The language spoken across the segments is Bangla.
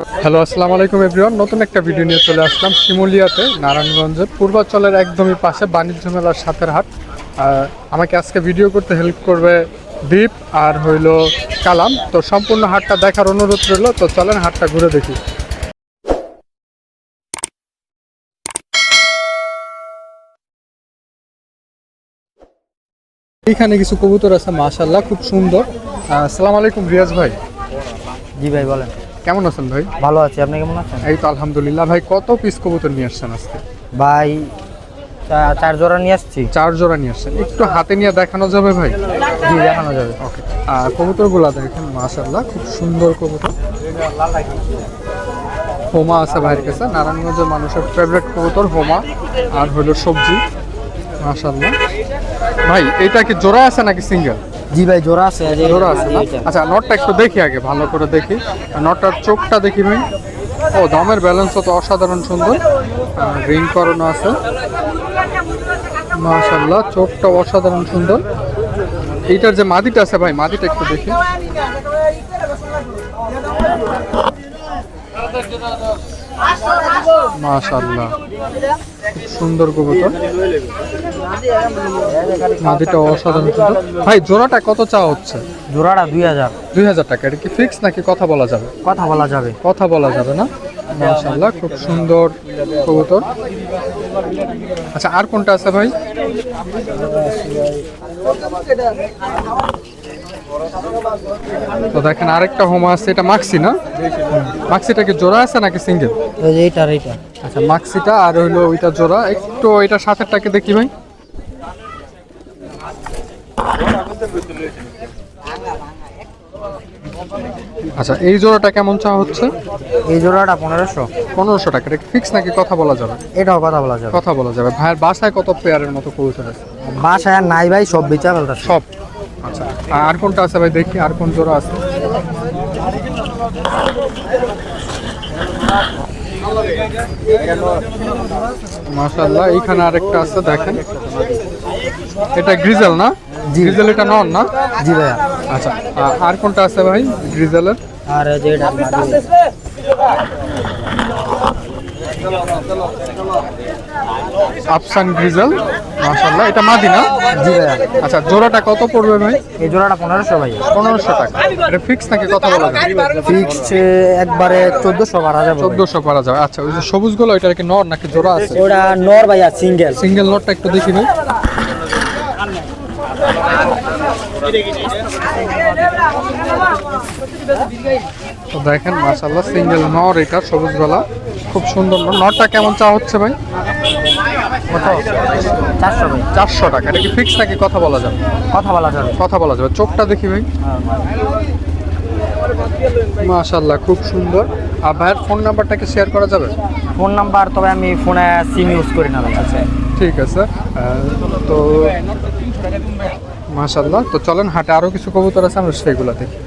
হ্যালো আসসালামু আলাইকুম এভরিওয়ান নতুন একটা ভিডিও নিয়ে চলে আসলাম শিমুলিয়াতে, নারায়ণগঞ্জের, পূর্বাচলের একদমই পাশে বাণিজ্য মেলার সাথের হাট। আমাকে আজকে ভিডিও করতে হেল্প করবে দীপ আর হইল কালাম। তো সম্পূর্ণ হাটটা দেখার অনুরোধ রইল, তো চলেন হাটটা ঘুরে দেখি। এইখানে কিছু কবুতর আছে মাশাল্লাহ খুব সুন্দর। আসসালামু আলাইকুম, রিয়াজ ভাই। জি ভাই, বলেন। কেমন আছেন ভাই? ভালো আছি আপনি কেমন আছেন? এই তো আলহামদুলিল্লাহ। ভাই কত পিস কবুতর নিয়ে আসছেন আজকে? ভাই চার জোড়া নিয়ে আসছি। চার জোড়া নিয়ে আসছেন। একটু হাতে নিয়ে দেখানো যাবে ভাই? জি দেখানো যাবে। ওকে আর কবুতরগুলো দেখেন মাশাল্লাহ খুব সুন্দর কবুতর। হোমা আছে ভাইয়ের কাছে নারায়ণগঞ্জের মানুষের ফেভারিট কবুতর হোমা। আর হলো সবজি মাশাল্লাহ ভাই এটা কি জোড়া আছে নাকি সিঙ্গেল জি ভাই জোড়া আছে জোড়া আছে। আচ্ছা নটটা একটু দেখি আগে ভালো করে দেখি। নটটার চোখটা দেখি ভাই। ও দমের ব্যালেন্স তো অসাধারণ সুন্দর। রিং করানো আছে। মাশাল্লাহ চোখটা অসাধারণ সুন্দর। এইটার যে মাদিটা আছে ভাই মাদিটা একটু দেখি। মাশাল্লাহ সুন্দর কবুতর। মাদিটা অসাধারণ সুন্দর ভাই জোড়াটা কত চাওয়া হচ্ছে? জোড়াটা দুই হাজার। দুই হাজার টাকা। এটা কি ফিক্স নাকি কথা বলা যাবে? কথা বলা যাবে। কথা বলা যাবে না? মাশাল্লাহ খুব সুন্দর কবুতর। আচ্ছা আর কোনটা আছে ভাই? তো দেখেন আরেকটা হোমা আছে এটা মাক্সি না? মাক্সিটা কি জোড়া আছে নাকি সিঙ্গেল এই যে এইটার এইটা। আচ্ছা মাক্সিটা আর হইল ওইটা জোড়া। একটু এটা সাথেরটাকে দেখি ভাই? আচ্ছা এই জোড়াটা কেমন চাওয়া হচ্ছে? এই জোড়াটা পনেরোশো। পনেরোশো টাকা এটা ফিক্স নাকি কথা বলা যাবে? এটাও কথা বলা যাবে। কথা বলা যাবে। ভাইয়ের বাসায় কত পেয়ারের মতো কবুতর আছে? বাসায় নাই ভাই সব বিচার সব? আচ্ছা। আর কোনটা আছে ভাই? দেখি আর কোন জোড়া আছে? মাশাআল্লাহ এইখানে আরেকটা আছে দেখেন। এটা গ্রিজেল না? গ্রিজেল এটা নন না? জি ভাইয়া। আচ্ছা আর কোনটা আছে ভাই গ্রিজেলের? আর এই যে এটা আফসান গ্রিজেল মাশাআল্লাহ। এটা মাদি না? জি ভাইয়া। আচ্ছা জোড়াটা কত পড়বে ভাই? এই জোড়াটা পনেরোশো ভাই পনেরোশো টাকা। এটা ফিক্স নাকি কথা বলা যাবে ফিক্স একবারে চোদ্দোশো হাজার চোদ্দ চোদ্দশো করা যাবে। আচ্ছা ওই যে সবুজগুলো এটা কি নর নাকি জোড়া আছে? ওটা নর ভাইয়া সিঙ্গেল। সিঙ্গেল নোটটা একটু দেখি ভাই। তো দেখেন মাশাল্লাহ সিঙ্গেল নর এটা সবুজ গলা খুব সুন্দর নরটা কেমন চা হচ্ছে ভাই? চারশো ভাই। চারশো টাকা। এটা কি ফিক্স নাকি কথা বলা যাবে? কথা বলা যাবে। কথা বলা যাবে। চোখটা দেখি ভাই। মাশাল্লাহ খুব সুন্দর। আর ভাইয়ের ফোন নাম্বারটাকে শেয়ার করা যাবে? ফোন নাম্বার তবে আমি ফোনে সিম ইউজ করি না আচ্ছা ঠিক আছে। তো মাশাল্লাহ তো চলেন হাটে আরও কিছু কবুতর আছে আমরা সেগুলো দেখি।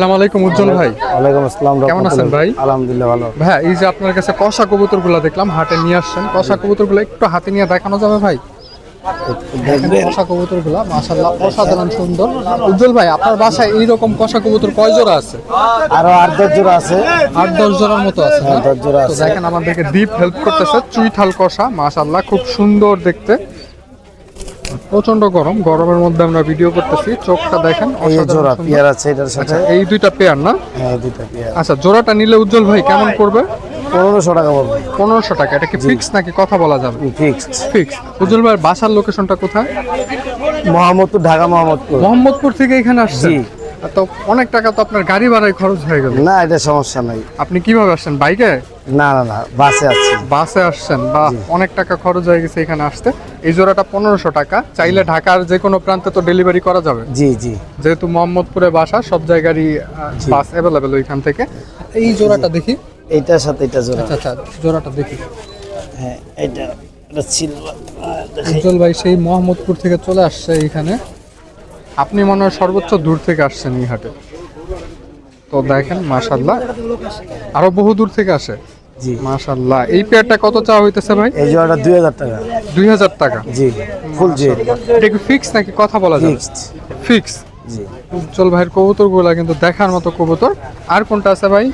আসসালামু আলাইকুম উজ্জ্বল ভাই। ওয়ালাইকুম আসসালাম কেমন আছেন ভাই? আলহামদুলিল্লাহ ভালো। ভাই এই যে আপনার কাছে কষা কবুতরগুলো দেখলাম হাটে নিয়ে আসছেন। কষা কবুতরগুলো একটু হাতে নিয়ে দেখানো যাবে ভাই? কষা কবুতরগুলো মাশাল্লাহ অসাধারণ সুন্দর। উজ্জ্বল ভাই আপনার বাসায় এইরকম কষা কবুতর কয় জোড়া আছে? আরও আট দশ জোড়া আছে। আট দশ জোড়ার মতো আছে দশ জোড়া আছে। দেখেন আমাদেরকে ডিপ হেল্প করতেছে চুইঠাল কষা মাশাল্লাহ খুব সুন্দর দেখতে। প্রচণ্ড গরম গরমের মধ্যে আমরা ভিডিও করতেছি চোখটা দেখেন এই জোড়া পেয়ার আছে এটার সাথে। আচ্ছা এই দুইটা পেয়ার না? হ্যাঁ দুইটা পেয়ার। আচ্ছা জোড়াটা নিলে উজ্জ্বল ভাই কেমন করবে? পনেরোশো টাকা পড়বে পনেরোশো টাকা এটা কি ফিক্স নাকি কথা বলা যাবে? ফিক্সড ফিক্স উজ্জ্বল ভাইয়ের বাসার লোকেশনটা কোথায়? মোহাম্মদপুর ঢাকা মোহাম্মদপুর। মোহাম্মদপুর থেকে এখানে আসছেন? জি। তো অনেক টাকা তো আপনার গাড়ি ভাড়ায় খরচ হয়ে গেল। না এটা সমস্যা নাই। আপনি কীভাবে আসছেন? বাইকে? না না না বাসে আছি বাসে আসছেন? বা অনেক টাকা খরচ হয়ে গেছে এখানে আসতে। এই জোড়াটা পনেরোশো টাকা। চাইলে ঢাকার যে কোনো প্রান্তে তো ডেলিভারি করা যাবে। জি জি। যেহেতু মোহাম্মদপুরে বাসা সব জায়গারই বাস অ্যাভেলেবেল ওইখান থেকে। এই জোড়াটা দেখি। এইটার সাথে এটা জোড়া। আচ্ছা আচ্ছা জোড়াটা দেখি। হ্যাঁ এটা এটা উজ্জ্বল ভাই সেই মোহাম্মদপুর থেকে চলে আসছে এইখানে। আপনি মনে হয় সর্বোচ্চ দূর থেকে আসছেন এই হাটে তো দেখেন মাশাল্লাহ আরও বহু দূর থেকে আসে। জি। মাশাল্লাহ এই পেয়ারটা কত চাওয়া হইতেছে ভাই? এই জোড়াটা দুই হাজার টাকা। দুই হাজার টাকা? জি ফুল জি এটা কি ফিক্স নাকি কথা বলা যাবে ফিক্সড ফিক্স জি। উজ্জ্বল ভাইয়ের কবুতরগুলা কিন্তু দেখার মতো কবুতর। আর কোনটা আছে ভাই?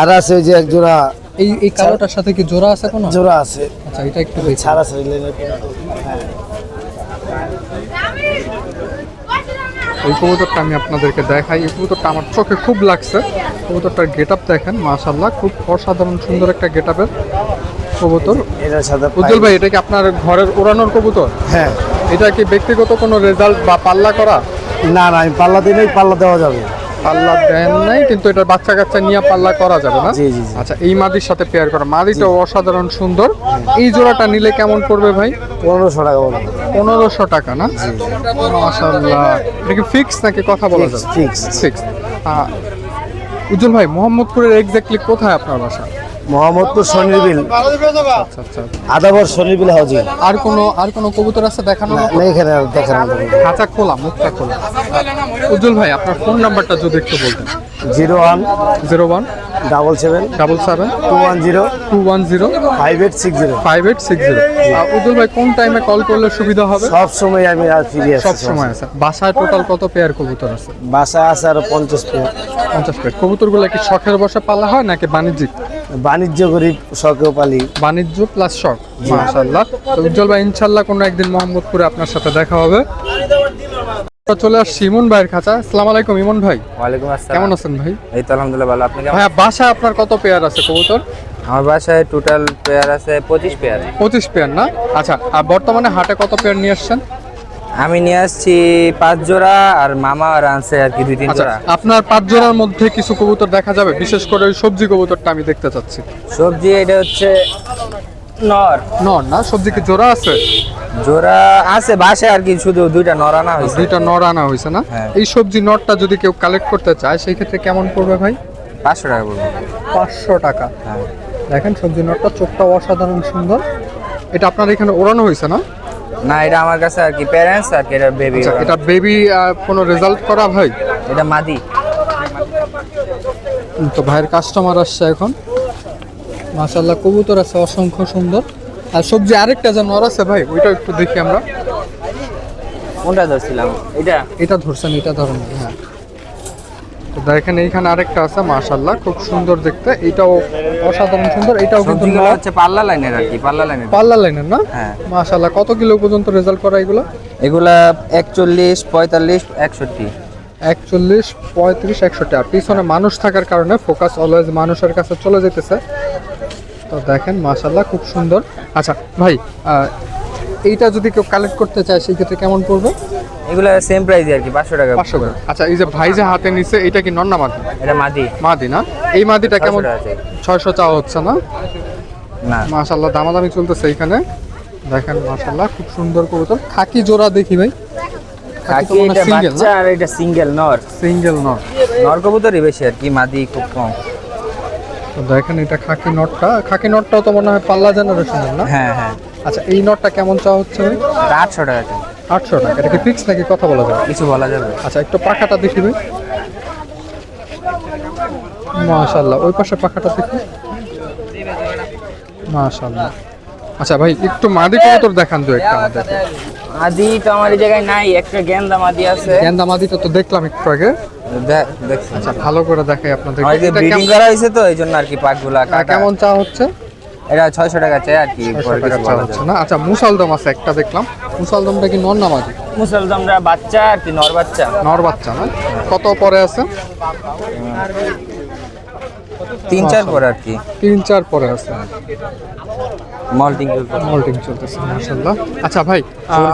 আর আছে যে এক জোড়া এই এই কালোটার সাথে কি জোড়া আছে কোনো? জোড়া আছে। আচ্ছা এটা একটু ছাড় আছে এই কবুতরটা আমি আপনাদেরকে দেখাই। এই কবুতরটা আমার চোখে খুব লাগছে। কবুতরটার গেট আপ দেখেন মাশাল্লাহ খুব অসাধারণ সুন্দর একটা গেট আপের কবুতর উজ্জ্বল ভাই এটা কি আপনার ঘরের ওড়ানোর কবুতর? হ্যাঁ। এটা কি ব্যক্তিগত কোনো রেজাল্ট বা পাল্লা করা? না না আমি পাল্লা দিলেই পাল্লা দেওয়া যাবে। পাল্লা দেন নাই কিন্তু এটা বাচ্চা কাচ্চা নিয়ে পাল্লা করা যাবে না। জি, জি, জি। আচ্ছা এই মাদির সাথে পেয়ার করা। মাদিটা অসাধারণ সুন্দর। এই জোড়াটা নিলে কেমন পড়বে ভাই? পনেরোশো টাকা বলো। পনেরোশো টাকা না? মাশাল্লাহ এটা কি ফিক্স নাকি কথা বলা যাবে? ফিক্স ফিক্স উজ্জ্বল ভাই মোহাম্মদপুরের এক্স্যাক্টলি কোথায় আপনার বাসা? মোহাম্মদপুর শনিরবিল আচ্ছা আচ্ছা আদাবর শনিরবিল হাউজিং। আর কোনো আর কোনো কবুতর আছে দেখানো? না এখানে আর মতো খাঁচা খোলা মুখটা খোলা। উজ্জ্বল ভাই আপনার ফোন নাম্বারটা যদি একটু বলতেন। Zero one zero one double seven double seven two one zero two one zero five eight six zero. Five eight six zero. Ujjwal ভাই কোন টাইমে কল করলে সুবিধা হবে? সব সময় আমি আর ফিরে সব সময় আছে। বাসায় টোটাল কত পেয়ার কবুতর আছে? বাসা আছে আরও পঞ্চাশ পেয়ার পঞ্চাশ পেয়ার কবুতরগুলো কি শখের বসে পালা হয় নাকি বাণিজ্যিক? বাণিজ্য করি শখেও পালি। বাণিজ্য প্লাস শখ মাশাল্লাহ তো উজ্জ্বল ভাই ইনশাল্লাহ কোনো একদিন মোহাম্মদপুরে আপনার সাথে দেখা হবে। তো চলে আসছি ইমন ভাইয়ের খাঁচা। আসসালামু আলাইকুম ইমন ভাই। ওয়ালাইকুম আসসালাম। কেমন আছেন ভাই? এই তো আলহামদুলিল্লাহ ভালো। আপনি কেমন ভাইয়া বাসায় আপনার কত পেয়ার আছে কবুতর? আমার বাসায় টোটাল পেয়ার আছে পঁচিশ পেয়ার পঁচিশ পেয়ার না? আচ্ছা আর বর্তমানে হাটে কত পেয়ার নিয়ে আসছেন? আমি নিয়ে আসছি পাঁচ জোড়া আর মামা আর আনছে আর কি দুই তিন আচ্ছা জোড়া। আপনার পাঁচ জোড়ার মধ্যে কিছু কবুতর দেখা যাবে? বিশেষ করে ওই সবজি কবুতরটা আমি দেখতে চাচ্ছি। সবজি এটা হচ্ছে নর। নর না? সবজি কি জোড়া আছে? জোড়া আছে বাসায় আর কি শুধু দুইটা নর আনা হয়েছে। দুইটা নর আনা হয়েছে না? হ্যাঁ। এই সবজি নরটা যদি কেউ কালেক্ট করতে চায় সেই ক্ষেত্রে কেমন পড়বে ভাই? পাঁচশো টাকা পড়বে। পাঁচশো টাকা। হ্যাঁ। দেখেন সবজি নটটা চোখটা অসাধারণ সুন্দর। এটা আপনার এখানে ওড়ানো হয়েছে না? না এটা আমার কাছে আর কি প্যারেন্টস আর কি এটা বেবি আচ্ছা এটা বেবি কোনো রেজাল্ট করা ভাই? এটা মাদি। তো ভাইয়ের কাস্টমার আসছে এখন। মাশাল্লাহ কবুতর আছে অসংখ্য সুন্দর। আর সবজি আরেকটা যে নর আছে ভাই ওইটা একটু দেখি আমরা। কোনটা ধরছিলাম? এটা? এটা ধরছেন এটা ধরেন হ্যাঁ। দেখেন এইখানে আরেকটা আছে মাশাল্লাহ খুব সুন্দর দেখতে। এটাও অসাধারণ সুন্দর এটাও কিন্তু হচ্ছে পাল্লা লাইনের আর কি পাল্লা লাইনের পাল্লা লাইনের না? হ্যাঁ। মাশাল্লাহ কত কিলো পর্যন্ত রেজাল্ট করা এগুলো? এগুলা একচল্লিশ পঁয়তাল্লিশ একষট্টি। একচল্লিশ পঁয়ত্রিশ একষট্টি। আর পিছনে মানুষ থাকার কারণে ফোকাস অলওয়েজ মানুষের কাছে চলে যেতেছে। তো দেখেন মাশাল্লাহ খুব সুন্দর। আচ্ছা ভাই এইটা যদি কেউ কালেক্ট করতে চায় সেই ক্ষেত্রে কেমন পড়বে? এগুলো সেম প্রাইস আর কি পাঁচশো টাকা পাঁচশো করে। আচ্ছা এই যে ভাই যে হাতে নিচ্ছে এটা কি নন্না মাদি? এটা মাদি। মাদি না? এই মাদিটা কেমন? 600 টাকা চাই। ছয়শো চাওয়া হচ্ছে না? না। মাশাল্লাহ দামাদামি চলতেছে এইখানে। দেখেন মাশাল্লাহ খুব সুন্দর কবুতর। খাকি জোড়া দেখি ভাই। খাকি এটা বাচ্চা আর এটা সিঙ্গেল নর। সিঙ্গেল নর। নর কবুতরই বেশি আর কি মাদি খুব কম। তো দেখেন এটা খাকি নটটা খাকি নটটাও তো মনে হয় পাল্লা জেনারেশনের না? হ্যাঁ হ্যাঁ। আচ্ছা এই নটটা কেমন চাওয়া হচ্ছে আটশো টাকা আটশো টাকা। এটা কি ফিক্স নাকি কথা বলা যাবে? কিছু বলা যাবে। আচ্ছা একটু পাখাটা দেখি ভাই। মাশাল্লাহ ওই পাশে পাখাটা দেখি। মাশাল্লাহ আচ্ছা ভাই একটু মাদি কবুতর দেখান দু একটা আমাদের। মাদি তো আমার এই জায়গায় নাই একটা গেন্দা মাদি আছে। গেন্দা মাদিটা তো তো দেখলাম একটু আগে। আচ্ছা ভালো করে দেখাই আপনাদের। এটা কেমন- করা হয়েছে তো এই জন্য আর কি পাকগুলা কেমন চা হচ্ছে? এটা ছয়শো টাকা চাই আর কি না? আচ্ছা মুসালদম আছে একটা দেখলাম। মুসালদমটা কি নর না মাদি মুসলদমরা বাচ্চা আর কি নর বাচ্চা। নর বাচ্চা না? কত পরে আছে? তিন চার পরে আর কি। তিন চার পরে আছে। মল্টিং মল্টিং চলতেছে মাশাআল্লাহ। আচ্ছা ভাই।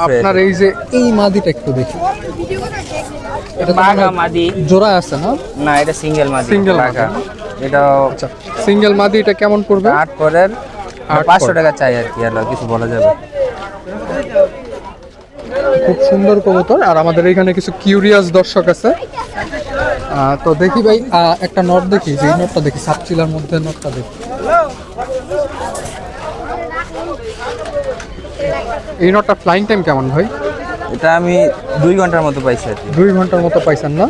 আপনার এই যে এই মাদিটা একটু দেখি। এটা মাদি। জোড়া আছে না? না এটা সিঙ্গেল মাদি। বাঘা। মাদি। এটাও আচ্ছা সিঙ্গেল মাদি এটা কেমন পড়বে? আট পরের আট পাঁচশো টাকা চাই আর কি আর কিছু বলা যাবে। খুব সুন্দর কবুতর। আর আমাদের এখানে কিছু কিউরিয়াস দর্শক আছে। তো দেখি ভাই একটা নট দেখি যে এই নটটা দেখি সাতচিলার মধ্যে নটটা দেখি। এই নটটা ফ্লাইং টাইম কেমন ভাই? এটা আমি দুই ঘণ্টার মতো পাইছি দুই ঘণ্টার মতো পাইছেন না।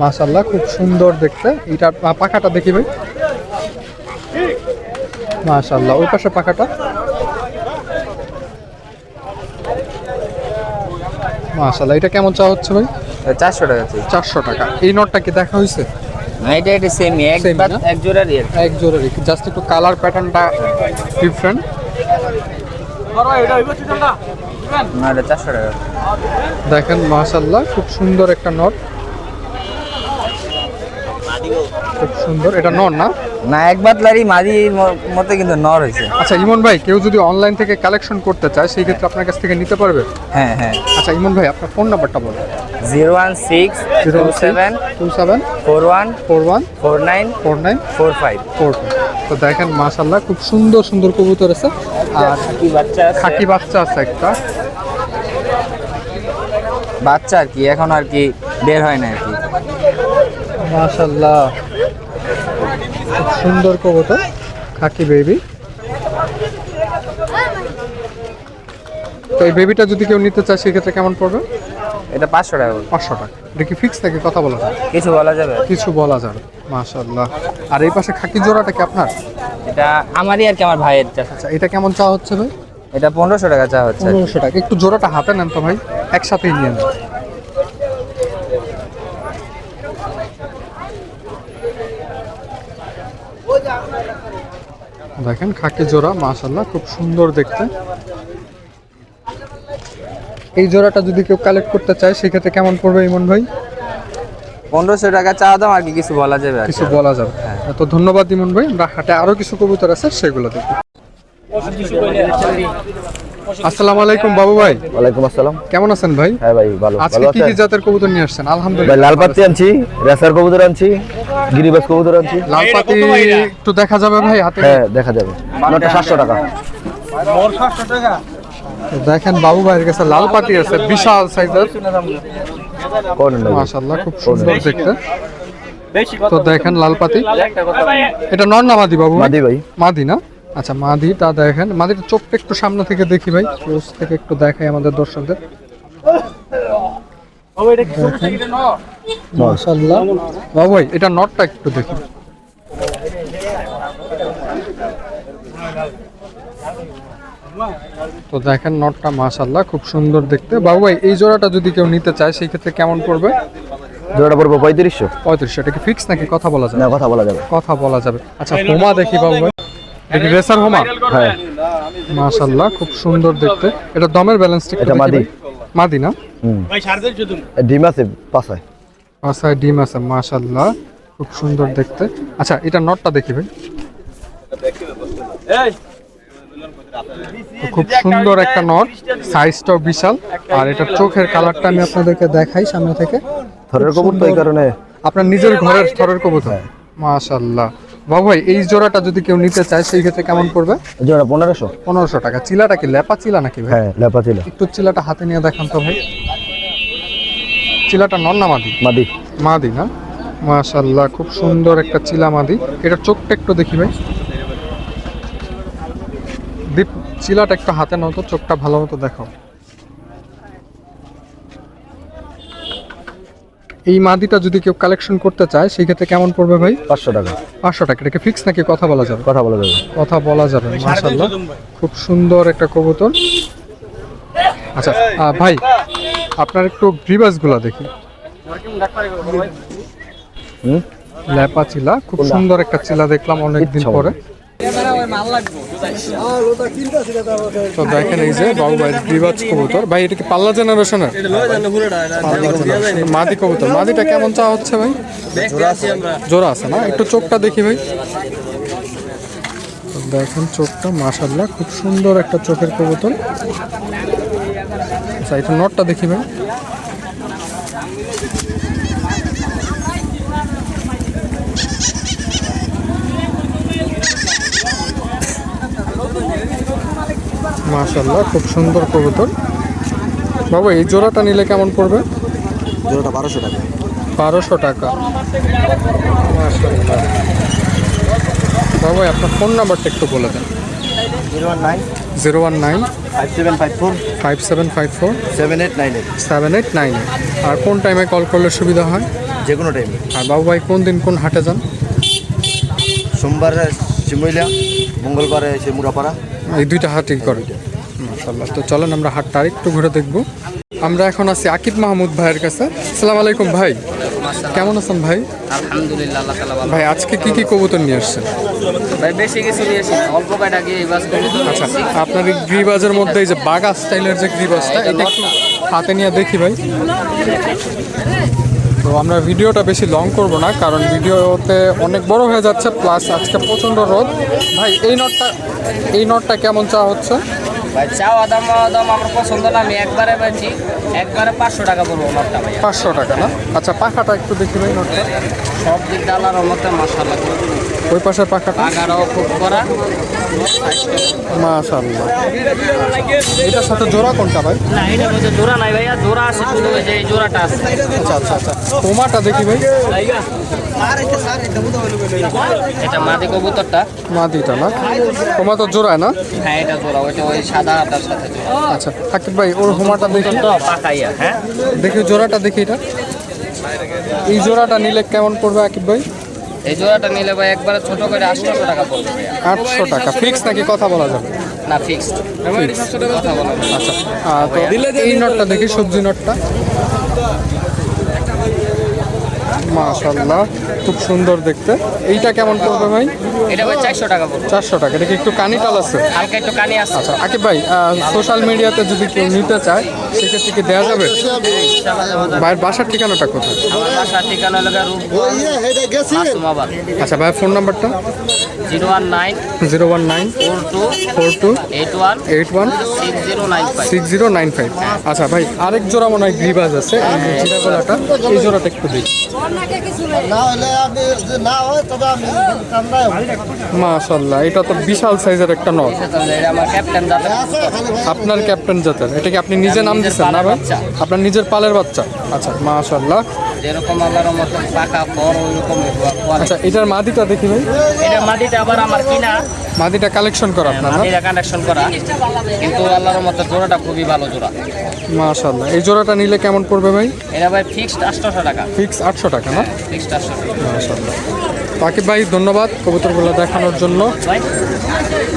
মাশাল্লাহ খুব সুন্দর দেখতে। এটা পাখাটা দেখি ভাই। মাশাল্লাহ ওই পাশে পাখাটা। মাশাল্লাহ এটা কেমন চা হচ্ছে ভাই? চারশো টাকা চারশো টাকা। এই নটটা কি দেখা হয়েছে? না এটা এটা সেমি এক এক জোড়ারই এক জোড়া জাস্ট একটু কালার প্যাটার্নটা ডিফারেন্ট দেখেন মাশাল্লাহ খুব সুন্দর একটা নট। খুব সুন্দর। এটা নর না? না এক বাতলারই মাদির মতো কিন্তু নর হয়েছে আচ্ছা ইমন ভাই কেউ যদি অনলাইন থেকে কালেকশন করতে চায় সেই ক্ষেত্রে আপনার কাছ থেকে নিতে পারবে? হ্যাঁ হ্যাঁ। আচ্ছা ইমন ভাই আপনার ফোন নাম্বারটা বলুন। Zero one six zero seven two seven four one four one four nine four nine four five. Four তো দেখেন মাশাল্লাহ খুব সুন্দর সুন্দর কবুতর আছে। আর কি বাচ্চা খাকি বাচ্চা আছে একটা। বাচ্চা আর কি এখন আর কি বের হয় না মাশাল্লাহ খুব সুন্দর কবুতর খাকি বেবি তো এই বেবিটা যদি কেউ নিতে চায় সেক্ষেত্রে কেমন পড়বে? এটা পাঁচশো টাকা পাঁচশো টাকা। এটা কি ফিক্স নাকি কথা বলা যায়? কিছু বলা যাবে। কিছু বলা যাবে মাশাল্লাহ আর এই পাশে খাকি জোড়াটা কি আপনার? এটা আমারই আর কি আমার ভাইয়ের আচ্ছা এটা কেমন চা হচ্ছে ভাই? এটা পনেরোশো টাকা চা হচ্ছে পনেরোশো টাকা। একটু জোড়াটা হাতে নেন তো ভাই একসাথেই নিয়ে নেন। দেখেন খাকি জোড়া মাশাল্লাহ খুব সুন্দর দেখতে। এই জোড়াটা যদি কেউ কালেক্ট করতে চায় সেক্ষেত্রে কেমন পড়বে ইমন ভাই? পনেরোশো টাকা চা দাম আর কি কিছু বলা যাবে কিছু বলা যাবে। তো ধন্যবাদ ইমন ভাই। আমরা হাটে আরও কিছু কবুতর আছে সেগুলো দেখি। আসসালামু আলাইকুম বাবু ভাই। ওয়ালাইকুম আসসালাম। কেমন আছেন ভাই? হ্যাঁ ভাই ভালো। আজকে কি কি জাতের কবুতর নিয়ে আসছেন? ভাই আলহামদুলিল্লাহ লাল পাতি আনছি রেসার কবুতর আনছি গিরিবাস কবুতর আনছি। লাল পাতি একটু দেখা যাবে ভাই হাতে। হ্যাঁ দেখা যাবে। নটা সাতশো টাকা। তো দেখেন বাবু ভাইয়ের কাছে লাল পাতি আছে বিশাল সাইজের। কোন মাশাআল্লাহ খুব সুন্দর দেখতে। তো দেখেন লাল পাতি। এটা নর না মাদি বাবু ভাই? মাদি ভাই। মাদি না? আচ্ছা মাদিটা দেখেন। মাদির চোখটা একটু সামনে থেকে দেখি ভাই। ক্লোজ থেকে একটু দেখাই আমাদের দর্শকদের। বাবু ভাই এটা নটটা একটু দেখি। তো দেখেন নটটা মাশাআল্লাহ খুব সুন্দর দেখতে। বাবু ভাই এই জোড়াটা যদি কেউ নিতে চায় সেই ক্ষেত্রে কেমন পড়বে? জোড়াটা পড়ব পঁয়ত্রিশশো। পঁয়ত্রিশশো। এটা কি ফিক্স নাকি? কথা বলা যাবে? না কথা বলা যাবে। কথা বলা যাবে। আচ্ছা হোমা দেখি বাবু ভাই। রেসার হোমা হ্যাঁ। মাশাআল্লাহ খুব সুন্দর দেখতে। এটা দমের ব্যালেন্স ঠিক এটা মাদি। মাদি না? হুম। ডিম আছে পাশায়। আচ্ছা ডিম আছে মাশাআল্লাহ খুব সুন্দর দেখতে। আচ্ছা এটা নটটা দেখি ভাই। তো খুব সুন্দর একটা নট সাইজটাও বিশাল। আর এটা চোখের কালারটা আমি আপনাদেরকে দেখাই সামনে থেকে। থরের কবুতর এই কারণে। আপনার নিজের ঘরের থরের কবুতর। মাশাআল্লাহ। বাবু ভাই এই জোড়াটা যদি কেউ নিতে চায় সেই ক্ষেত্রে কেমন পড়বে? জোড়া পনেরোশো। পনেরোশো টাকা। চিলাটা কি লেপা চিলা নাকি ভাই? হ্যাঁ লেপা ছিল একটু চিলাটা হাতে নিয়ে দেখান তো ভাই। চিলাটা নন না মাদি? মাদি। মাদি না? মাশাল্লাহ খুব সুন্দর একটা চিলা মাদি। এটা চোখটা একটু দেখি ভাই। দীপ চিলাটা একটু হাতে নাও তো চোখটা ভালো মতো দেখো এই মাদিটা যদি কেউ কালেকশন করতে চায় সেই ক্ষেত্রে কেমন পড়বে ভাই? পাঁচশো টাকা। পাঁচশো টাকা। এটাকে ফিক্স নাকি কথা বলা যাবে? কথা বলা যাবে। কথা বলা যাবে মাশাল্লাহ খুব সুন্দর একটা কবুতর। আচ্ছা ভাই আপনার একটু গ্রিবাসগুলা দেখি। হুম? ল্যাপা চিলা খুব সুন্দর একটা চিলা দেখলাম অনেকদিন পরে। তো দেখেন এই যে বাবু ভাই কবুতর। ভাই, এটা কি পাল্লা জেনারেশনের? মাদি কবুতর। মাদিটা কেমন চা হচ্ছে ভাই? জোড়া আছে না? একটু চোখটা দেখি ভাই। দেখেন চোখটা মাশাল্লাহ খুব সুন্দর একটা চোখের কবুতর। আচ্ছা এটা নটটা দেখি ভাই। মাশাল্লাহ খুব সুন্দর কবুতর। বাবু এই জোড়াটা নিলে কেমন পড়বে? জোড়াটা বারোশো টাকা। বারোশো টাকা। মাশাল্লাহ বাবু আপনার ফোন নাম্বারটা একটু বলে দেন। Zero one nine zero one nine five seven five four five seven five four seven eight nine eight. Seven eight nine আর কোন টাইমে কল করলে সুবিধা হয়? যে কোনো টাইমে। আর বাবু ভাই কোন দিন কোন হাটে যান? সোমবার শিমইলা মঙ্গলবারে সে মুরাপাড়া এই দুইটা হাটই করে। মাশাল্লাহ তো চলেন আমরা হাটটা আরেকটু ঘুরে দেখব। আমরা এখন আছি আকিব মাহমুদ ভাইয়ের কাছে। আসসালামু আলাইকুম ভাই। কেমন আছেন ভাই? আলহামদুলিল্লাহ আল্লাহ ভাই আজকে কি কি কবুতর নিয়ে আসছেন? ভাই বেশি কিছু নিয়েছি না, অল্প কয়টা গিয়ে আচ্ছা আপনার গ্রিবাজের মধ্যে এই যে বাগা স্টাইলের যে গ্রিবাজটা এটা একটু হাতে নিয়ে দেখি ভাই। তো আমরা ভিডিওটা বেশি লং করব না, কারণ ভিডিওতে অনেক বড় হয়ে যাচ্ছে প্লাস আজকে প্রচণ্ড রোদ। ভাই, এই নটটা এই নটটা কেমন চা হচ্ছে? ভাই চাওয়া দাম দাম আমার পছন্দ না আমি একবারে বেছি একবারে পাঁচশো টাকা বলব আমারটা ভাই পাঁচশো টাকা না? আচ্ছা পাখাটা একটু দেখি ভাই নটটা। সব দিক আল্লাহর মতে মাসাল্লাহ ওই পাশের পাখাটা? টাকাটাও খুব করা মাশাল্লাহ এটার সাথে জোড়া কোনটা ভাই? না এটার মধ্যে জোড়া নাই ভাইয়া জোড়া আছে শুধু যে এই জোড়াটা আছে। আচ্ছা আচ্ছা আচ্ছা। কোমাটা দেখি ভাই। এটা মাদি কবুতরটা। মাদিটা না? কোমা তো জোড়ায় না? হ্যাঁ এটা জোড়া ওইটা ওই সাদা আটার সাথে আচ্ছা আকিব ভাই ওর হোমাটা দেখি। তো পাকাইয়া। হ্যাঁ? দেখি জোড়াটা দেখি এটা। এই জোড়াটা নিলে কেমন পড়বে আকিব ভাই? এই জোড়াটা নিলে ভাই একবারে ছোট করে আটশোশো টাকা পড়বে আটশো টাকা। ফিক্স নাকি কথা বলা যাবে? না বলা আচ্ছা তো এই নটটা দেখি সবজি নটটা। মাশাল্লাহ খুব সুন্দর দেখতে। এইটা কেমন পড়বে ভাই? এটা ভাই চারশো টাকা পড়বে। চারশো টাকা এটা কি একটু কানিটাল আছে? হালকা একটু কানি আছে। আচ্ছা আকিব ভাই সোশ্যাল মিডিয়াতে যদি কেউ নিতে চায় সেক্ষেত্রে কি দেওয়া যাবে? ভাইয়ের বাসার ঠিকানাটা কোথায়? আমার বাসার ঠিকানা আচ্ছা ভাইয়ের ফোন নাম্বারটা zero one nine zero one nine four two four two eight one eight one six zero nine five. আচ্ছা ভাই আরেক জোড়া মনে হয় গ্রিবাজ আছে জিরা গলাটা এই জোড়াটা একটু দিই মাশাল্লাহ এটা তো বিশাল সাইজের একটা যাতে আপনার ক্যাপ্টেন জাতের, এটা কি আপনি নিজে নাম দিচ্ছেন না ভাই? আপনার নিজের পালের বাচ্চা। আচ্ছা মাশাল্লাহ যেরকম আল্লাহর মতো পাকা বড় ওইরকম আচ্ছা এটার মাদিটা দেখি ভাই। এটা মাটিতে আবার আমার কিনা। মাদিটা কালেকশন করা আপনার না? মাটিটা কানেকশন করা। কিন্তু আল্লাহর মতো জোড়াটা খুবই ভালো জোড়া। মাশাল্লাহ এই জোড়াটা নিলে কেমন পড়বে ভাই? এটা ভাই ফিক্সড আটশোশো টাকা। ফিক্স আটশো টাকা না? ফিক্সড আটশো টাকা মাশাল্লাহ বাকি ভাই ধন্যবাদ কবুতরগুলো দেখানোর জন্য।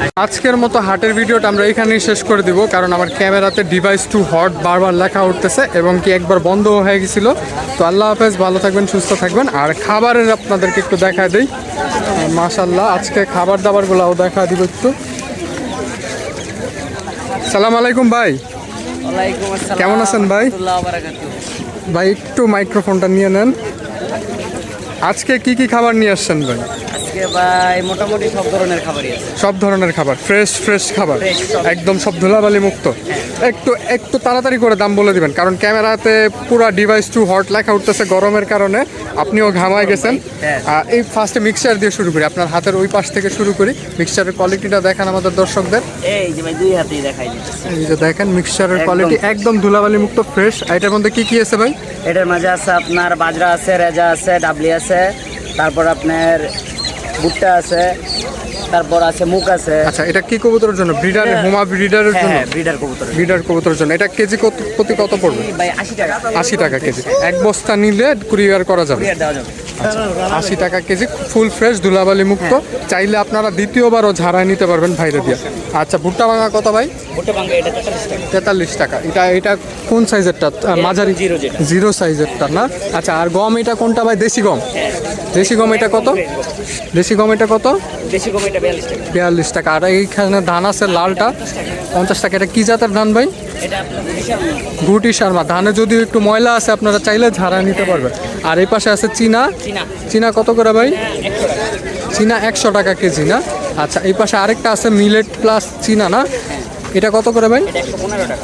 আজকের মতো হাটের ভিডিওটা আমরা এখানেই শেষ করে দিব কারণ আমার ক্যামেরাতে ডিভাইস টু হট বারবার লেখা উঠতেছে এবং কি একবার বন্ধ হয়ে গেছিল। তো আল্লাহ হাফেজ ভালো থাকবেন সুস্থ থাকবেন। আর খাবারের আপনাদেরকে একটু দেখা দিই। মাশাল্লাহ আজকে খাবার দাবারগুলোও দেখা দিব একটু। সালাম আলাইকুম ভাই। কেমন আছেন ভাই? ভাই একটু মাইক্রোফোনটা নিয়ে নেন। আজকে কি কি খাবার নিয়ে আসছেন ভাই? আজকে ভাই মোটামুটি সব ধরনের খাবারই আছে। সব ধরনের খাবার ফ্রেশ ফ্রেশ খাবার। একদম সব ধুলাবালি মুক্ত। একটু একটু তাড়াতাড়ি করে দাম বলে দিবেন কারণ ক্যামেরাতে পুরো ডিভাইস টু হট লেখা উঠতেছে গরমের কারণে আপনিও ঘামায় গেছেন। হ্যাঁ। এই ফার্স্টে মিক্সচার দিয়ে শুরু করি আপনার হাতের ওই পাশ থেকে শুরু করি মিক্সচারের কোয়ালিটিটা দেখান আমাদের দর্শকদের। এই যে ভাই দুই হাতেই দেখাই এই যে দেখেন মিক্সচারের কোয়ালিটি একদম ধুলাবালি মুক্ত ফ্রেশ এটার মধ্যে কি কি আছে ভাই? এটার মাঝে আছে আপনার বাজরা আছে রেজা আছে ডাবলি আছে তারপর আপনার ভুট্টা আছে তারপর আছে মুখ আছে। আচ্ছা এটা কি কবুতরের জন্য? ব্রিডার হোমা ব্রিডারের জন্য? ব্রিডার কবুতর ব্রিডার কবুতরের জন্য। এটা কেজি কত প্রতি কত পড়বে? ভাই আশি টাকা। আশি টাকা কেজি। এক বস্তা নিলে কুরিয়ার করা যাবে। কুরিয়ার দেওয়া যাবে। আশি টাকা কেজি ফুল ফ্রেশ ধুলাবালি মুক্ত। চাইলে আপনারা দ্বিতীয়বারও ঝাড়াই নিতে পারবেন ভাইরে দিয়ে। আচ্ছা ভুট্টা ভাঙা কত ভাই? তেতাল্লিশ টাকা। এটা এটা কোন সাইজেরটা? মাঝারি? জিরো সাইজেরটা না? আচ্ছা আর গম এটা কোনটা ভাই? দেশি গম? দেশি গম এটা কত? দেশি গম এটা কত? বিয়াল্লিশ টাকা। আর এইখানে ধান আছে লালটা। পঞ্চাশ টাকা। এটা কি জাতের ধান ভাই? গুটি শর্মা। ধানে যদি একটু ময়লা আছে আপনারা চাইলে ঝাড়া নিতে পারবেন। আর এই পাশে আছে চীনা। চীনা। কত করে ভাই? একশো চীনা একশো টাকা কেজি না? আচ্ছা এই পাশে আরেকটা আছে মিলেট প্লাস চীনা না? এটা কত করে ভাই?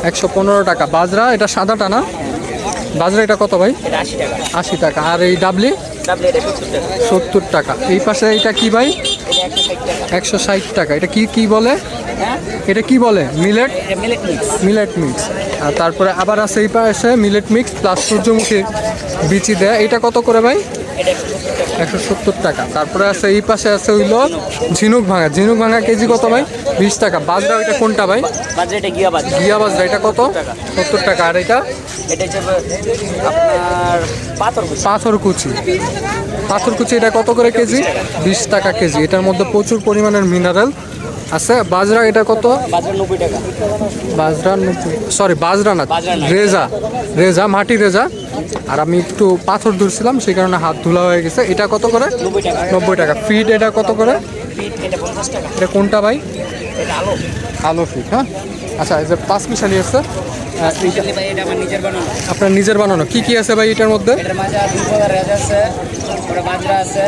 একশো পনেরো টাকা। বাজরা এটা সাদাটা না? বাজরা এটা কত ভাই? আশি টাকা। আর এই ডাবলি? সত্তর টাকা। এই পাশে এটা কি ভাই? একশো ষাট টাকা। এটা কি কি বলে? হ্যাঁ এটা কি বলে? Millet millet mix millet mix আর তারপরে আবার আছে এই পাশে মিলেট মিক্স প্লাস সূর্যমুখী বিচি দেয়। এটা কত করে ভাই? একশো সত্তর টাকা। তারপরে আছে এই পাশে আছে হইল ঝিনুক ভাঙা। ঝিনুক ভাঙা কেজি কত ভাই? বিশ টাকা। বাজরা ওইটা কোনটা ভাই? গিয়া বাজরা। এটা কত? সত্তর টাকা। আর এটা? পাথর কুচি। পাথর কুচি। এটা কত করে কেজি? বিশ টাকা। কেজি। এটার মধ্যে প্রচুর পরিমাণের মিনারেল আছে? বাজরা এটা কত? বাজার নব্বই টাকা। বাজরা সরি বাজরা না রেজা। রেজা মাটি রেজা। আর আমি একটু পাথর ধরছিলাম সেই কারণে হাত ধুলা হয়ে গেছে। এটা কত করে? নব্বই টাকা। ফিট এটা কত করে? এটা কোনটা ভাই? আলো। ফিট হ্যাঁ? আচ্ছা এই যে পাঁচ মিশালি আছে আপনার নিজের বানানো। কি কি আছে ভাই এটার মধ্যে? আছে আছে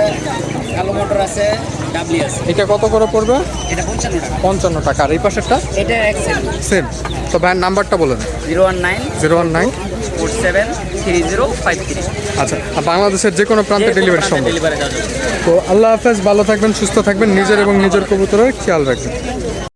কালো মটর আছে এটা কত করে পড়বে? এটা পঞ্চান্ন টাকা। পঞ্চান্ন টাকা। আর এই পাশেরটা? এটা সেম। তো ভাইয়ের নাম্বারটা বলেন। Zero one nine zero one nine four seven three zero five three. আচ্ছা আর বাংলাদেশের যে কোনো প্রান্তে ডেলিভারি সম্ভব। তো আল্লাহ হাফেজ ভালো থাকবেন সুস্থ থাকবেন নিজের এবং নিজের কবুতরের খেয়াল রাখবেন।